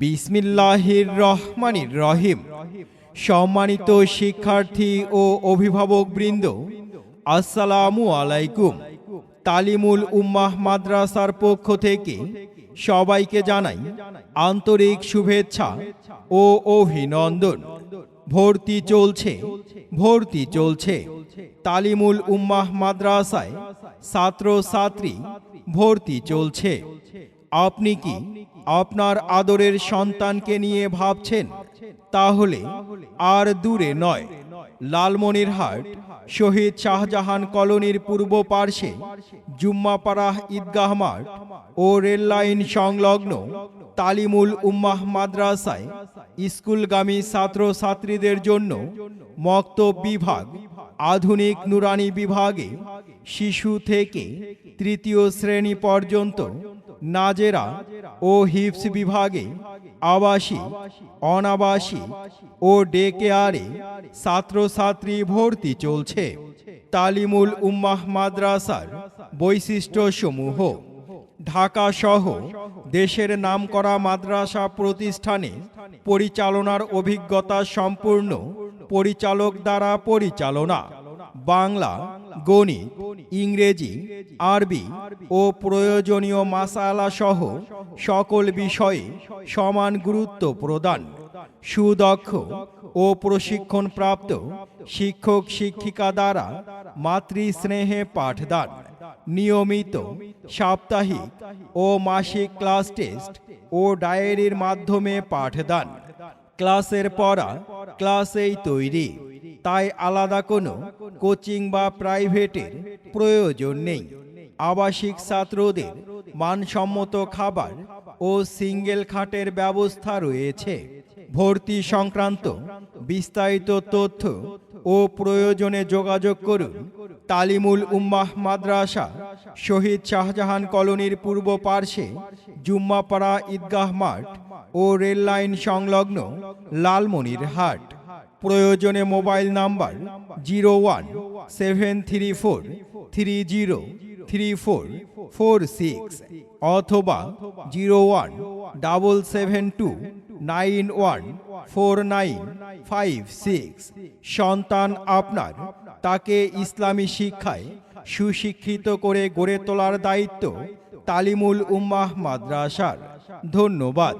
বিসমিল্লাহির রহমানির রহিম। সম্মানিত শিক্ষার্থী ও অভিভাবক বৃন্দ আসসালামু আলাইকুম। তালিমুল উম্মাহ মাদ্রাসার পক্ষ থেকে সবাইকে জানাই আন্তরিক শুভেচ্ছা ও অভিনন্দন। ভর্তি চলছে ভর্তি চলছে। তালিমুল উম্মাহ মাদ্রাসায় ছাত্র ছাত্রী ভর্তি চলছে। আপনি কি আপনার আদরের সন্তানকে নিয়ে ভাবছেন? তাহলে আর দূরে নয়। লালমনিরহাট, শহীদ শাহজাহান কলোনির পূর্ব পার্শ্বে জুম্মাপাড়াহ ঈদগাহ মাঠ ও রেললাইন সংলগ্ন তালিমুল উম্মাহ মাদ্রাসায় স্কুলগামী ছাত্রছাত্রীদের জন্য মক্তব বিভাগ, আধুনিক নুরানি বিভাগে শিশু থেকে তৃতীয় শ্রেণি পর্যন্ত নাজেরা ও হিপস বিভাগে আবাসিক অনাবাসিক ও ডে কেয়ারে ছাত্রছাত্রী ভর্তি চলছে। তালিমুল উম্মাহ মাদ্রাসার বৈশিষ্ট্যসমূহ। ঢাকা সহ দেশের নামকরা মাদ্রাসা প্রতিষ্ঠানে পরিচালনার অভিজ্ঞতা সম্পূর্ণ পরিচালক দ্বারা পরিচালনা। বাংলা গণিত ইংরেজি আরবি ও প্রয়োজনীয় মাসালা সহ সকল বিষয়ে সমান গুরুত্ব প্রদান সুদক্ষ ও প্রশিক্ষণপ্রাপ্ত শিক্ষক শিক্ষিকা দ্বারা মাতৃস্নেহে পাঠদান নিয়মিত সাপ্তাহিক ও মাসিক ক্লাস টেস্ট ও ডায়েরির মাধ্যমে পাঠদান। ক্লাসের পড়া ক্লাসেই তৈরি। তাই আলাদা কোনো কোচিং বা প্রাইভেটের প্রয়োজন নেই। আবাসিক ছাত্রদের মানসম্মত খাবার ও সিঙ্গেল খাটের ব্যবস্থা রয়েছে। ভর্তি সংক্রান্ত বিস্তারিত তথ্য ও প্রয়োজনে যোগাযোগ করুন তালিমুল উম্মাহ মাদ্রাসা শহীদ শাহজাহান কলোনির পূর্ব পার্শ্বে জুম্মাপাড়া ঈদগাহ মাঠ ও রেললাইন সংলগ্ন লালমনির হাট। প্রয়োজনে mobile number zero one seven three four three zero three four four six অথবা zero one double seven two nine one four nine five six. সন্তান আপনার, তাকে ইসলামী শিক্ষায় সুশিক্ষিত করে গড়ে তোলার দায়িত্ব তালিমুল উম্মাহ মাদ্রাসার। ধন্যবাদ।